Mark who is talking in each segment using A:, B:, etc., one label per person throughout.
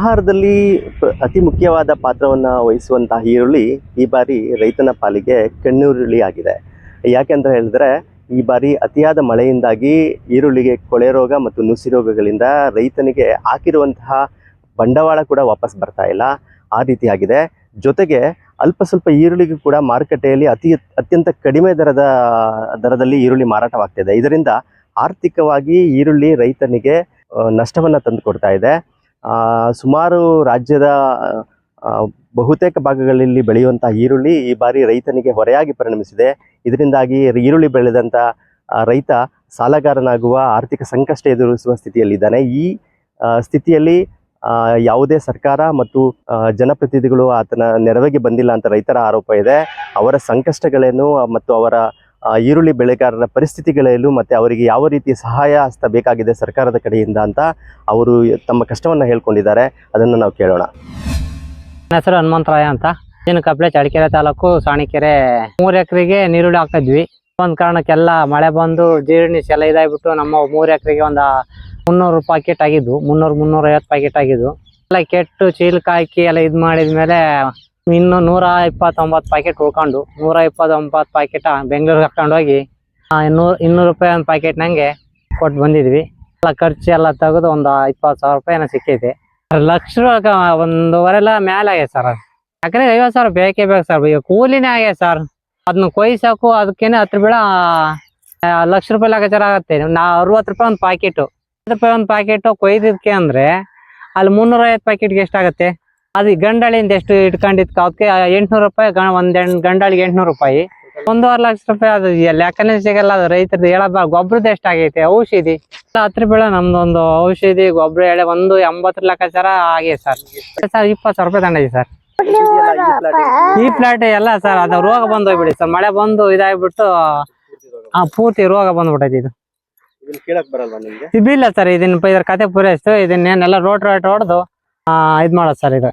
A: ಆಹಾರದಲ್ಲಿ ಅತಿ ಮುಖ್ಯವಾದ ಪಾತ್ರವನ್ನು ವಹಿಸುವಂತಹ ಈರುಳ್ಳಿ ಈ ಬಾರಿ ರೈತನ ಪಾಲಿಗೆ ಕಣ್ಣೀರುಳ್ಳಿ ಆಗಿದೆ. ಯಾಕೆಂತ ಹೇಳಿದ್ರೆ, ಈ ಬಾರಿ ಅತಿಯಾದ ಮಳೆಯಿಂದಾಗಿ ಈರುಳ್ಳಿಗೆ ಕೊಳೆ ರೋಗ ಮತ್ತು ನುಸಿ ರೋಗಗಳಿಂದ ರೈತನಿಗೆ ಹಾಕಿರುವಂತಹ ಬಂಡವಾಳ ಕೂಡ ವಾಪಸ್ ಬರ್ತಾ ಇಲ್ಲ. ಆ ರೀತಿಯಾಗಿದೆ ಜೊತೆಗೆ ಅಲ್ಪ ಸ್ವಲ್ಪ ಈರುಳ್ಳಿಗೂ ಕೂಡ ಮಾರುಕಟ್ಟೆಯಲ್ಲಿ ಅತಿ ಅತ್ಯಂತ ಕಡಿಮೆ ದರದ, ದರದಲ್ಲಿ ಈರುಳ್ಳಿ ಮಾರಾಟವಾಗ್ತಿದೆ. ಇದರಿಂದ ಆರ್ಥಿಕವಾಗಿ ಈರುಳ್ಳಿ ರೈತನಿಗೆ ನಷ್ಟವನ್ನು ತಂದುಕೊಡ್ತಾ ತಂದು ಕೊಡ್ತಾ ಇದೆ. ಸುಮಾರು ರಾಜ್ಯದ ಬಹುತೇಕ ಭಾಗಗಳಲ್ಲಿ ಬೆಳೆಯುವಂತಹ ಈರುಳ್ಳಿ ಈ ಬಾರಿ ರೈತನಿಗೆ ಹೊರೆಯಾಗಿ ಪರಿಣಮಿಸಿದೆ. ಇದರಿಂದಾಗಿ ಈರುಳ್ಳಿ ಬೆಳೆದಂತ ರೈತ ಸಾಲಗಾರನಾಗುವ ಆರ್ಥಿಕ ಸಂಕಷ್ಟ ಎದುರಿಸುವ ಸ್ಥಿತಿಯಲ್ಲಿದ್ದಾನೆ. ಈ ಸ್ಥಿತಿಯಲ್ಲಿ ಯಾವುದೇ ಸರ್ಕಾರ ಮತ್ತು ಜನಪ್ರತಿನಿಧಿಗಳು ಆತನ ನೆರವಿಗೆ ಬಂದಿಲ್ಲ ಅಂತ ರೈತರ ಆರೋಪ ಇದೆ. ಅವರ ಸಂಕಷ್ಟಗಳೇನು ಮತ್ತು ಅವರ ಈರುಳ್ಳಿ ಬೆಳೆಗಾರರ ಪರಿಸ್ಥಿತಿಗಳೇನು ಮತ್ತೆ ಅವರಿಗೆ ಯಾವ ರೀತಿ ಸಹಾಯ ಹಸ್ತ ಬೇಕಾಗಿದೆ ಸರ್ಕಾರದ ಕಡೆಯಿಂದ ಅಂತ ಅವರು ತಮ್ಮ ಕಷ್ಟವನ್ನ ಹೇಳ್ಕೊಂಡಿದ್ದಾರೆ. ಅದನ್ನು ನಾವು ಕೇಳೋಣ.
B: ನನ್ನ ಹೆಸರು ಹನುಮಂತರಾಯ ಅಂತ. ಏನು ಕಪ್ಲೆ ಚಳ್ಳಕೆರೆ ತಾಲೂಕು ಸಾಣಿಕೆರೆ. ಮೂರು ಎಕರೆಗೆ ನೀರುಳ್ಳಿ ಹಾಕ್ತಿದ್ವಿ ಒಂದು ಕಾರಣಕ್ಕೆಲ್ಲ ಮಳೆ ಬಂದು ಜೀರ್ಣಿಸ್ ಎಲ್ಲ ಇದಾಗ್ಬಿಟ್ಟು ನಮ್ಮ ಮೂರು ಎಕರೆಗೆ ಒಂದು ಮುನ್ನೂರು ಪ್ಯಾಕೆಟ್ ಆಗಿದ್ದು, ಮುನ್ನೂರು ಮುನ್ನೂರೈವತ್ತು ಪ್ಯಾಕೆಟ್ ಆಗಿದ್ವು ಎಲ್ಲ ಕೆಟ್ಟು ಚೀಲಕ್ಕೆ ಹಾಕಿ ಎಲ್ಲ ಇದ್ ಮಾಡಿದ್ಮೇಲೆ ಇನ್ನು ನೂರ ಇಪ್ಪತ್ತೊಂಬತ್ತು ಪ್ಯಾಕೆಟ್ ಉಳ್ಕೊಂಡು ನೂರ ಇಪ್ಪತ್ತೊಂಬತ್ತು ಪ್ಯಾಕೆಟ್ ಬೆಂಗಳೂರಿಗೆ ಹಾಕೊಂಡು ಹೋಗಿ ಆ, ಇನ್ನೂರು ಇನ್ನೂರು ರೂಪಾಯಿ ಒಂದು ಪ್ಯಾಕೆಟ್ ನಂಗೆ ಕೊಟ್ಟು ಬಂದಿದ್ವಿ. ಎಲ್ಲ ಖರ್ಚು ಎಲ್ಲ ತೆಗೆದು ಒಂದು ಇಪ್ಪತ್ತು ಸಾವಿರ ರೂಪಾಯಿ ಏನೋ ಸಿಕ್ಕೈತೆ ಲಕ್ಷ ರೂಪಾಯಿ ಒಂದೂವರೆಲ್ಲ ಮೇಲೆ ಆಗ್ಯದ ಸರ್ ಯಾಕಂದ್ರೆ ಐವತ್ತು ಸಾವಿರ ಬೇಕೇ ಬೇಕು ಸರ್ ಈಗ ಕೂಲಿನೇ ಆಗ್ಯದ ಸರ್. ಅದನ್ನ ಕೊಯ್ಸಾಕು ಅದಕ್ಕೇನೆ ಹತ್ತು ಬೀಳ ಲಕ್ಷ ರೂಪಾಯಿ ಲೆಕ್ಕಾಚಾರ ಆಗುತ್ತೆ. ನಾ ಅರವತ್ತು ರೂಪಾಯಿ ಒಂದು ಪ್ಯಾಕೆಟು ರೂಪಾಯಿ ಒಂದು ಪ್ಯಾಕೆಟು ಕೊಯ್ದಿದ್ಕೆ ಅಂದ್ರೆ ಅಲ್ಲಿ ಮುನ್ನೂರ ಐವತ್ತು ಪ್ಯಾಕೆಟ್ಗೆ ಎಷ್ಟಾಗತ್ತೆ? ಅದು ಗಂಡಾಳಿಂದ ಎಷ್ಟು ಇಟ್ಕೊಂಡಿದ್ಕೆ? ಅವಕ್ಕೆ ಎಂಟ್ನೂರು ರೂಪಾಯಿ ಒಂದ್ ಗಂಡಾಳಿಗೆ ಎಂಟ್ನೂರು ರೂಪಾಯಿ. ಒಂದೂವರೆ ಲಕ್ಷ ರೂಪಾಯಿ ಅದು ಲೆಕ್ಕನೇ ಸಿಗಲ್ಲ ಅದು ರೈತರದ್ದು ಹೇಳಬ ಗೊಬ್ಬರದ ಎಷ್ಟಾಗೈತೆ ಔಷಧಿ. ಹತ್ರ ಬೀಳ ನಮ್ದೊಂದು ಔಷಧಿ ಗೊಬ್ಬರ ಎಳೆ ಒಂದು ಲಕ್ಷ ಲೆಕ್ಕಾಚಾರ ಆಗಿದೆ ಸರ್. ಸರ್ ಇಪ್ಪತ್ತು ಸಾವಿರ ರೂಪಾಯಿ ತಂಡಿದೆ ಸರ್. ಈ ಪ್ಲಾಟ್ ಎಲ್ಲ ಸರ್ ಅದು ರೋಗ ಬಂದು ಹೋಗ್ಬಿಡಿ ಸರ್. ಮಳೆ ಬಂದು ಇದಾಗ್ಬಿಟ್ಟು ಆ ಪೂರ್ತಿ ರೋಗ ಬಂದ್ಬಿಟ್ಟೈತಿ ಇದು. ಇಲ್ಲ ಸರ್ ಇದನ್ನ ಇದ್ರ ಕತೆ ಪೂರೈಸ್ತು ಇದನ್ನೇನೆಲ್ಲ ರೋಟ್ ರೋಟ್ ಹೊಡೆದು ಇದ್ ಮಾಡೋದು ಸರ್ ಇದು.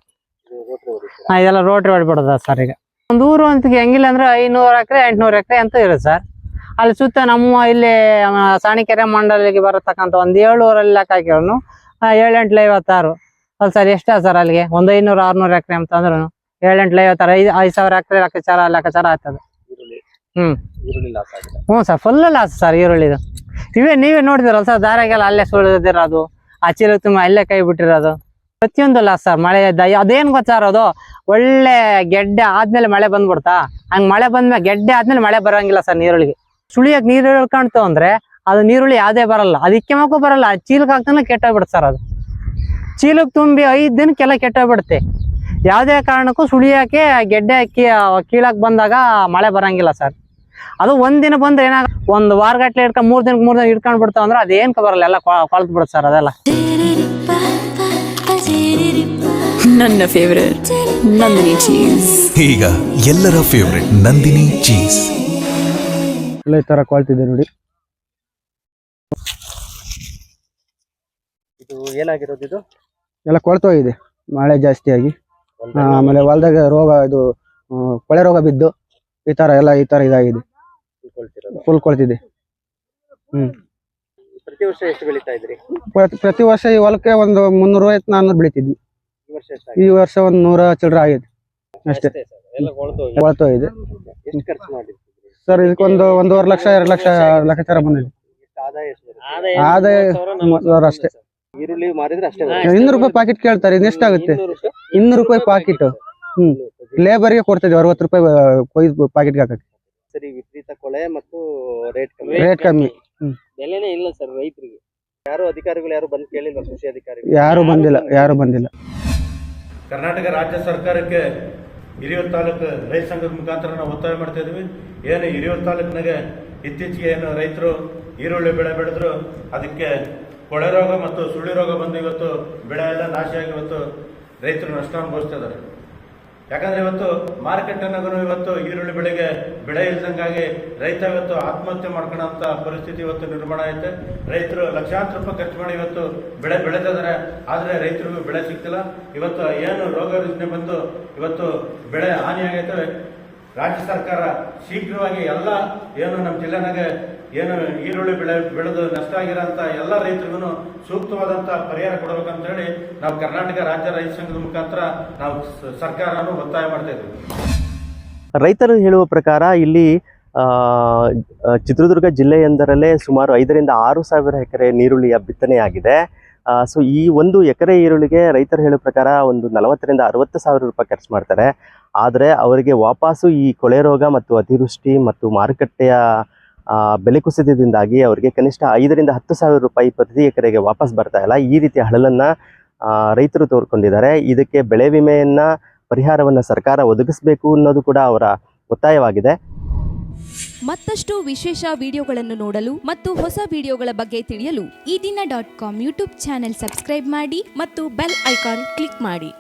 B: ಇದೆಲ್ಲ ರೋಟ್ರಿ ಹೊಡ್ಬಿಡೋದ ಸರ್ ಈಗ. ಒಂದು ಊರು ಅಂತ ಹೆಂಗಿಲ್ಲ ಅಂದ್ರೆ ಐನೂರು ಎಕರೆ ಎಂಟ್ನೂರು ಎಕರೆ ಅಂತ ಇರುತ್ತೆ ಸರ್ ಅಲ್ಲಿ ಸುತ್ತ ನಮ್ಮ ಇಲ್ಲಿ ಸಾಣಿಕೆರೆ ಮಂಡಲಿಗೆ ಬರತಕ್ಕಂಥ ಒಂದು ಏಳುವರಲ್ಲಿ ಲೆಕ್ಕ ಹಾಕಿರೋನು. ಏಳೆಂಟ್ಲ ಐವತ್ತಾರು. ಅಲ್ಲಿ ಸರ್ ಎಷ್ಟ ಸರ್ ಅಲ್ಲಿಗೆ? ಒಂದು ಐನೂರು ಆರ್ನೂರು ಎಕರೆ ಅಂತ ಅಂದ್ರು ಏಳೆಂಟ್ಲ ಐವತ್ತಾರು ಐದು ಐದು ಸಾವಿರ ಎಕರೆ ಲೆಕ್ಕಾಚಾರ ಲೆಕ್ಕಾಚಾರ ಆಗ್ತದೆ.
A: ಈರುಳ್ಳಿ.
B: ಹ್ಮ್.
A: ಈರುಳ್ಳಿ
B: ಹ್ಞೂ ಸರ್ ಫುಲ್ ಲಾಸ್ ಸರ್ ಈರುಳ್ಳಿದು. ಇವೇ ನೀವೇ ನೋಡಿದಿರಲ್ಲ ಸರ್ ದಾರಿಗೆಲ್ಲ ಅಲ್ಲೇ ಸುಳಿದಿರೋದು ಆ ಚೀಲ ತುಂಬ ಅಲ್ಲೇ ಕೈ ಬಿಟ್ಟಿರೋದು. ಪ್ರತಿಯೊಂದು ಲಾಸ್ ಸರ್. ಮಳೆ ಅದೇನ್ ಗೊತ್ತಾ ಅದು? ಒಳ್ಳೆ ಗೆಡ್ಡೆ ಆದ್ಮೇಲೆ ಮಳೆ ಬಂದ್ಬಿಡ್ತಾ? ಹಂಗ್ ಮಳೆ ಬಂದ್ಮೇಲೆ ಗೆಡ್ಡೆ ಆದ್ಮೇಲೆ ಮಳೆ ಬರಂಗಿಲ್ಲ ಸರ್ ನೀರುಳ್ಳಿಗೆ. ಸುಳಿಯಾಗಿ ನೀರು ಇಳ್ಕೊಂತು ಅಂದ್ರೆ ಅದು ನೀರುಳ್ಳಿ ಯಾವ್ದೇ ಬರಲ್ಲ. ಅದಕ್ಕೆ ಮಕ್ಕೂ ಬರಲ್ಲ. ಚೀಲಕ್ ಹಾಕ್ತಾನೆ ಕೆಟ್ಟೋಗ್ಬಿಡುತ್ತೆ ಸರ್ ಅದು. ಚೀಲಕ್ಕೆ ತುಂಬಿ ಐದ್ ದಿನಕ್ಕೆಲ್ಲ ಕೆಟ್ಟೋಗ್ಬಿಡುತ್ತೆ. ಯಾವುದೇ ಕಾರಣಕ್ಕೂ ಸುಳಿಯಾಕೆ ಗೆಡ್ಡೆ ಕೀಳಕ್ ಬಂದಾಗ ಮಳೆ ಬರಂಗಿಲ್ಲ ಸರ್. ಅದು ಒಂದಿನ ಬಂದ್ರೆ ಏನಾಗ ಒಂದ್ ವಾರಗಟ್ಲೆ ಇಟ್ಕೊಂಡ್ ಮೂರ್ ದಿನಕ್ಕೆ ಮೂರ್ ದಿನ ಇಟ್ಕೊಂಡ್ ಬಿಡ್ತಾವ ಅಂದ್ರೆ ಅದೇನ್ಕ ಬರಲ್ಲ. ಎಲ್ಲ ಕೊಳತ್ ಬಿಡುತ್ತೆ ಸರ್ ಅದೆಲ್ಲ.
C: ನನ್ನ ಫೇವರೇಟ್ ನಂದಿನಿ ಚೀಸ್
D: ಈಗ ಎಲ್ಲರ ಫೇವರೆಟ್ ನಂದಿನಿ ಚೀಸ್
E: ಎಲ್ಲ ಈ ತರ ಇದೆ ನೋಡಿ.
A: ಇದು ಏನಾಗಿರೋದು ಇದು?
E: ಎಲ್ಲ ಕೊಳ್ತೋಗಿದೆ ಮಳೆ ಜಾಸ್ತಿ ಆಗಿ. ಆ, ಆಮೇಲೆ ಹೊಲದಾಗ ರೋಗ ಇದು ಆ, ಕೊಳೆ ರೋಗ ಬಿದ್ದು ಈ ತರ ಎಲ್ಲ ಈ ತರ ಇದಾಗಿದೆ.
A: ತಿಳ್ಕೊಳ್ತಿರೋದು.
E: ಫುಲ್ ಕೊಳ್ತಿದೆ
A: ಪ್ರತಿ ವರ್ಷ ಎಷ್ಟು ಬೆಳೀತಾ ಇದ್ರಿ?
E: ಪ್ರತಿ- ಪ್ರತಿ ವರ್ಷ ಈ ಹೊಲಕ್ಕೆ ಒಂದು ಮುನ್ನೂರ ಐವತ್ತು ನಾನ್ನೂರು ಬೆಳಿತಿದ್ವಿ.
A: ಈ ವರ್ಷ
E: ಒಂದ್ ನೂರ ಚಿಲ್ಲರೆ ಆಗಿದೆ. ಅಷ್ಟೇ.
A: ಖರ್ಚು ಮಾಡಿದ್ರಿ
E: ಸರ್ ಇದಕ್ಕೊಂದು ಒಂದೂವರೆ ಲಕ್ಷ ಎರಡು ಲಕ್ಷ ಲೆಕ್ಕಾಚಾರ ಬಂದಿದೆ.
A: ಆದಾಯ
E: ಮೂವತ್ತು ಸಾವಿರ ಅಷ್ಟೇ.
A: ಈರುಳ್ಳಿ ಮಾರಿದ್ರೆ ಅಷ್ಟೇ
E: ಇನ್ನೂರು ರೂಪಾಯಿ ಪಾಕೆಟ್ ಕೇಳ್ತಾರೆ ಇನ್ನು ಎಷ್ಟಾಗುತ್ತೆ ಇನ್ನೂರು ರೂಪಾಯಿ? ಪಾಕೆಟ್. ಹ್ಮ್. ಕೊಡ್ತಾ ಇದ್ದೀವಿ ಅರವತ್ತು ರೂಪಾಯಿ ಕೊಯ್ದು ಪಾಕೆಟ್ಗೆ ಹಾಕಕ್ಕೆ.
A: ಸರಿ ವಿಪರೀತ ಕೊಳೆ ಮತ್ತು ರೇಟ್ ಕಮ್ಮಿ.
E: ರೇಟ್ ಕಮ್ಮಿ.
B: ಬೆಲೆನೇ ಇಲ್ಲ ಸರ್ ರೈತರಿಗೆ.
A: ಯಾರು ಅಧಿಕಾರಿಗಳು ಯಾರು ಬಂದು ಕೇಳಿಲ್ಲ ಕೃಷಿ ಅಧಿಕಾರಿಗಳು?
E: ಯಾರು ಬಂದಿಲ್ಲ ಯಾರು ಬಂದಿಲ್ಲ.
F: ಕರ್ನಾಟಕ ರಾಜ್ಯ ಸರ್ಕಾರಕ್ಕೆ ಹಿರಿಯೂರು ತಾಲೂಕು ರೈತ ಸಂಘದ ಮುಖಾಂತರ ನಾವು ಒತ್ತಾಯ ಮಾಡ್ತಾ ಏನು ಹಿರಿಯೂರು ತಾಲೂಕಿನಾಗೆ ಇತ್ತೀಚೆಗೆ ಏನು ರೈತರು ಈರುಳ್ಳಿ ಬೆಳೆ ಬೆಳೆದ್ರು, ಅದಕ್ಕೆ ಕೊಳೆ ರೋಗ ಮತ್ತು ಸುಳ್ಳಿ ರೋಗ ಬಂದು ಇವತ್ತು ಬೆಳೆ ಎಲ್ಲ ನಾಶಿಯಾಗಿ ಇವತ್ತು ರೈತರು ನಷ್ಟ ಅನುಭವಿಸ್ತಾ ಇದ್ದಾರೆ. ಯಾಕಂದ್ರೆ ಇವತ್ತು ಮಾರುಕಟ್ಟೆನಾಗೂ ಇವತ್ತು ಈರುಳ್ಳಿ ಬೆಳೆಗೆ ಬೆಳೆ ಇಲ್ದಂಗಾಗಿ ರೈತ ಇವತ್ತು ಆತ್ಮಹತ್ಯೆ ಮಾಡ್ಕೊಳ್ಳೋಂಥ ಪರಿಸ್ಥಿತಿ ಇವತ್ತು ನಿರ್ಮಾಣ ಐತೆ ರೈತರು ಲಕ್ಷಾಂತರ ರೂಪಾಯಿ ಖರ್ಚು ಮಾಡಿ ಇವತ್ತು ಬೆಳೆ ಬೆಳೆದಿದ್ದಾರೆ. ಆದರೆ ರೈತರಿಗೂ ಬೆಳೆ ಸಿಗ್ತಿಲ್ಲ. ಇವತ್ತು ಏನು ರೋಗ ರುಜಿನ ಬಂದು ಇವತ್ತು ಬೆಳೆ ಹಾನಿಯಾಗೈತೆ. ರಾಜ್ಯ ಸರ್ಕಾರ ಶೀಘ್ರವಾಗಿ ಎಲ್ಲ ಏನು ನಮ್ಮ ಜಿಲ್ಲೆನಾಗ ಏನು ಈರುಳ್ಳಿ ಬೆಳೆ ಬೆಳೆದು ನಷ್ಟ ಆಗಿರೋಂಥ ಎಲ್ಲ ರೈತರಿಗೂ ಸೂಕ್ತವಾದಂಥ ಪರಿಹಾರ ಕೊಡಬೇಕಂತ ಹೇಳಿ ನಾವು ಕರ್ನಾಟಕ ರಾಜ್ಯ ರೈತ ಸಂಘದ ಮುಖಾಂತರ ನಾವು ಸರ್ಕಾರನು ಒತ್ತಾಯ ಮಾಡ್ತಾ ಇದ್ದೀವಿ
A: ರೈತರು ಹೇಳುವ ಪ್ರಕಾರ ಇಲ್ಲಿ ಚಿತ್ರದುರ್ಗ ಜಿಲ್ಲೆಯೊಂದರಲ್ಲೇ ಸುಮಾರು ಐದರಿಂದ ಆರು ಸಾವಿರ ಎಕರೆ ನೀರುಳ್ಳಿಯ ಬಿತ್ತನೆಯಾಗಿದೆ ಸೊ ಈ ಒಂದು ಎಕರೆ ಈರುಳ್ಳಿಗೆ ರೈತರು ಹೇಳೋ ಪ್ರಕಾರ ಒಂದು ನಲವತ್ತರಿಂದ ಅರವತ್ತು ಸಾವಿರ ರೂಪಾಯಿ ಖರ್ಚು ಮಾಡ್ತಾರೆ. ಆದರೆ ಅವರಿಗೆ ವಾಪಸ್ಸು ಈ ಕೊಳೆ ರೋಗ ಮತ್ತು ಅತಿವೃಷ್ಟಿ ಮತ್ತು ಮಾರುಕಟ್ಟೆಯ ಬೆಲೆ ಕುಸಿತದಿಂದಾಗಿ ಅವರಿಗೆ ಕನಿಷ್ಠ ಐದರಿಂದ ಹತ್ತು ಸಾವಿರ ರೂಪಾಯಿ ಪ್ರತಿ ಎಕರೆಗೆ ವಾಪಸ್ ಬರ್ತಾ ಇಲ್ಲ. ಈ ರೀತಿಯ ಹಳಲನ್ನು ರೈತರು ತೋರ್ಕೊಂಡಿದ್ದಾರೆ. ಇದಕ್ಕೆ ಬೆಳೆ ವಿಮೆಯನ್ನು, ಪರಿಹಾರವನ್ನು ಸರ್ಕಾರ ಒದಗಿಸಬೇಕು ಅನ್ನೋದು ಕೂಡ ಅವರ ಒತ್ತಾಯವಾಗಿದೆ.
G: ಮತ್ತಷ್ಟು ವಿಶೇಷ ವಿಡಿಯೋಗಳನ್ನು ನೋಡಲು ಮತ್ತು ಹೊಸ ವಿಡಿಯೋಗಳ ಬಗ್ಗೆ ತಿಳಿಯಲು ಈ ದಿನ dot com YouTube channel subscribe ಮಾಡಿ ಮತ್ತು ಬೆಲ್ ಐಕಾನ್ ಕ್ಲಿಕ್ ಮಾಡಿ.